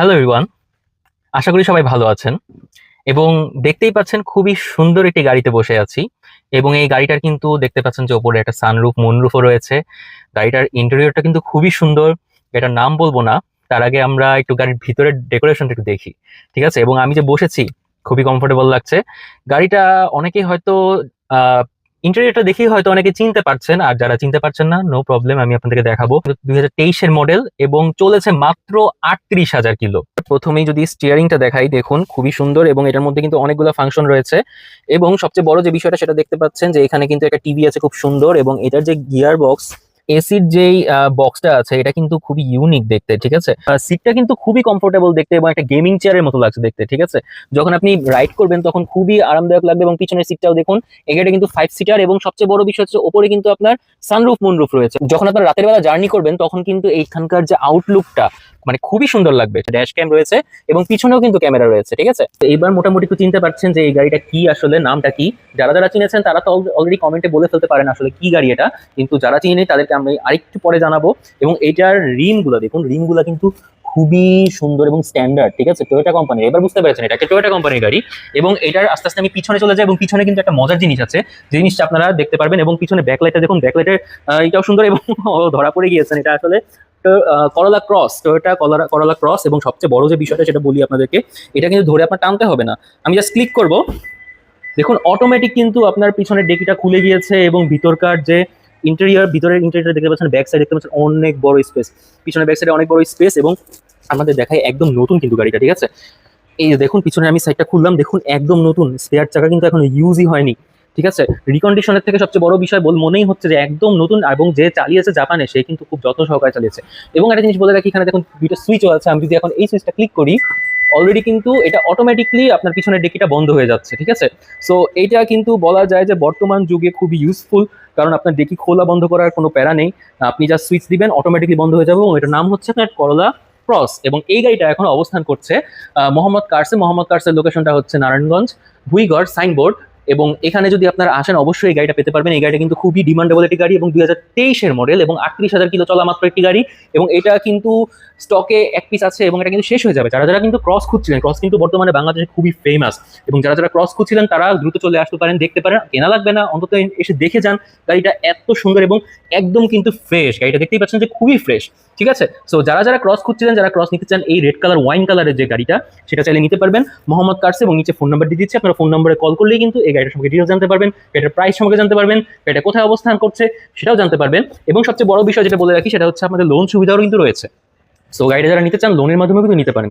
Hello everyone আশা করি সবাই ভালো আছেন। এবং দেখতেই পাচ্ছেন খুবই সুন্দর একটি গাড়িতে বসে আছি। এবং এই গাড়িটার কিন্তু দেখতে পাচ্ছেন যে ওপরে একটা সানরুফ মুনরুফও রয়েছে। গাড়িটার ইন্টেরিয়রটা কিন্তু খুবই সুন্দর। এটার নাম বলব না। তার আগে আমরা একটু গাড়ির ভিতরের ডেকোরেশনটা একটু দেখি। ঠিক আছে? এবং আমি যে বসেছি, খুবই কমফোর্টেবল লাগছে। গাড়িটা অনেকেই হয়তো ইন্টেরিয়রটা দেখেই হয়তো অনেকে চিনতে পারছেন, আর যারা চিনতে পারছেন না নো প্রবলেম আমি আপনাদেরকে দেখাবো। দুই তেইশের মডেল এবং চলেছে মাত্র আটত্রিশ হাজার কিলো। প্রথমেই যদি স্টিয়ারিংটা দেখাই, দেখুন, খুবই সুন্দর এবং এটার মধ্যে কিন্তু অনেকগুলো ফাংশন রয়েছে। এবং সবচেয়ে বড় যে বিষয়টা, সেটা দেখতে পাচ্ছেন যে এখানে কিন্তু একটা টিভি আছে খুব সুন্দর এবং এটার যে গিয়ার বক্স এসির যেই বক্সটা আছে, এটা কিন্তু খুবই ইউনিক দেখতে, ঠিক আছে? সিটটা কিন্তু খুবই কমফোর্টেবল দেখতে এবং একটা গেমিং চেয়ারের মতো লাগছে দেখতে, ঠিক আছে? যখন আপনি রাইড করবেন, তখন খুবই আরামদায়ক লাগবে এবং পিছনের সিটটাও দেখুন এটা কিন্তু ফাইভ সিটার এবং সবচেয়ে বড় বিষয় হচ্ছে, ওপরে কিন্তু আপনার সানরুফ মুনরুফ রয়েছে। যখন আপনার রাতের বেলা জার্নি করবেন, তখন কিন্তু এইখানকার যে আউটলুকটা মানে খুবই সুন্দর লাগবে। ড্যাশ ক্যাম রয়েছে এবং পিছনেও কিন্তু ক্যামেরা রয়েছে, ঠিক আছে? তো মোটামুটি একটু চিনতে পারছেন যে এই গাড়িটা কি, আসলে নামটা কি। যারা যারা চিনেছেন তারা তো অলরেডি কমেন্টে বলে ফেলতে পারেন আসলে কি গাড়ি এটা। কিন্তু যারা চিনে তাদেরকে আমি আরেকটু পরে জানাব। এবং এইটার রিমগুলো দেখুন, রিমগুলো কিন্তু খুবই সুন্দর এবং স্ট্যান্ডার্ড ঠিক আছে? টয়োটা কোম্পানির এবার বুঝতে পেরেছেন এটা একটা টয়োটা কোম্পানির গাড়ি। এবং এটার আস্তে আস্তে আমি পিছনে চলে যাই এবং পিছনে কিন্তু একটা মজার জিনিস আছে। যে জিনিসটা আপনারা দেখতে পারবেন এবং পিছনে ব্যাকলাইটটা দেখুন ব্যাকলাইটের এটাও সুন্দর এবং ধরা পড়ে গিয়েছেন। এটা আসলে করলা ক্রস টয়োটা করলা করলা ক্রস এবং সবচেয়ে বড় যে বিষয়টা সেটা বলি আপনাদেরকে, এটা কিন্তু ধরে আপনার টানতে হবে না। আমি জাস্ট ক্লিক করব। দেখুন অটোমেটিক কিন্তু আপনার পিছনের ডেকিটা খুলে গিয়েছে এবং ভিতরকার যে ইন্টেরিয়র ভিতরের ইন্টেরিয়র দেখতে পাচ্ছেন ব্যাক সাইড দেখতে পাচ্ছেন অনেক বড় স্পেস পিছনে ব্যাক সাইডে অনেক বড় স্পেস এবং আমাদের দেখায় একদম নতুন কিন্তু গাড়িটা, ঠিক আছে? এই দেখুন, পিছনে আমি সাইডটা খুললাম। দেখুন, একদম নতুন। স্পেয়ার চাকা কিন্তু এখন ইউজই হয়নি। ঠিক আছে? রিকন্ডিশনের থেকে সবচেয়ে বড় বিষয় বল মনেই হচ্ছে যে একদম নতুন এবং যে চালিয়েছে জাপানে, সে কিন্তু খুব যত্ন সহকারে চালিয়েছে। এবং একটা জিনিস বলে রাখি, এখানে দেখুন দুইটা সুইচ আছে। আমি যদি এখন এই সুইচটা ক্লিক করি অলরেডি কিন্তু এটা অটোমেটিকলি আপনার পিছনের ডেকিটা বন্ধ হয়ে যাচ্ছে, ঠিক আছে? সো এইটা কিন্তু বলা যায় যে বর্তমান যুগে খুবই ইউজফুল কারণ আপনার ডেকি খোলা বন্ধ করার কোনো প্যারা নেই। আপনি যা সুইচ দিবেন অটোমেটিকলি বন্ধ হয়ে যাবে এবং এটার নাম হচ্ছে আপনার করলা ক্রস এবং এই গাড়িটা এখন অবস্থান করছে মোহাম্মদ কার্সে। মোহাম্মদ কার্সের লোকেশনটা হচ্ছে নারায়ণগঞ্জ, ভুইগড়, সাইনবোর্ড। এবং এখানে যদি আপনারা আসেন, অবশ্যই এই গাড়িটা পেতে পারবেন। এই গাড়িটা কিন্তু খুবই ডিমান্ডেবল একটি গাড়ি এবং দুই হাজার তেইশের মডেল এবং আটত্রিশ হাজার কিলো চলা মাত্র একটি গাড়ি এবং এটা কিন্তু স্টকে এক পিস আছে এবং এটা কিন্তু শেষ হয়ে যাবে। যারা যারা কিন্তু ক্রস খুঁজছিলেন ক্রস কিন্তু বর্তমানে বাংলাদেশে খুবই ফেমাস এবং যারা যারা ক্রস খুঁজছিলেন, তারা দ্রুত চলে আসতে পারেন, দেখতে পারেন। কেনা লাগবে না, অন্তত এসে দেখে যান। গাড়িটা এত সুন্দর এবং একদম কিন্তু ফ্রেশ গাড়িটা দেখতেই পাচ্ছেন যে খুবই ফ্রেশ ঠিক আছে? সো যারা যারা ক্রস খুঁজছিলেন, যারা ক্রস নিতে চান, এই রেড কালার ওয়াইন কালারের যে গাড়িটা, সেটা চাইলে নিতে পারবেন। মোহাম্মদ কার্স এবং নিচে ফোন নাম্বার দিয়ে দিচ্ছে। আপনারা ফোন নম্বরে কল করলেই কিন্তু এই গাড়িটার সম্পর্কে ডিটেলস জানতে পারবেন গাড়িটার প্রাইস সম্পর্কে জানতে পারবেন গাড়িটা কোথায় অবস্থান করছে সেটাও জানতে পারবেন এবং সবচেয়ে বড় বিষয় যেটা বলে রাখি সেটা হচ্ছে আমাদের লোন সুবিধাও কিন্তু রয়েছে। সো গাড়িটা যারা নিতে চান লোনের মাধ্যমে কিন্তু নিতে পারেন।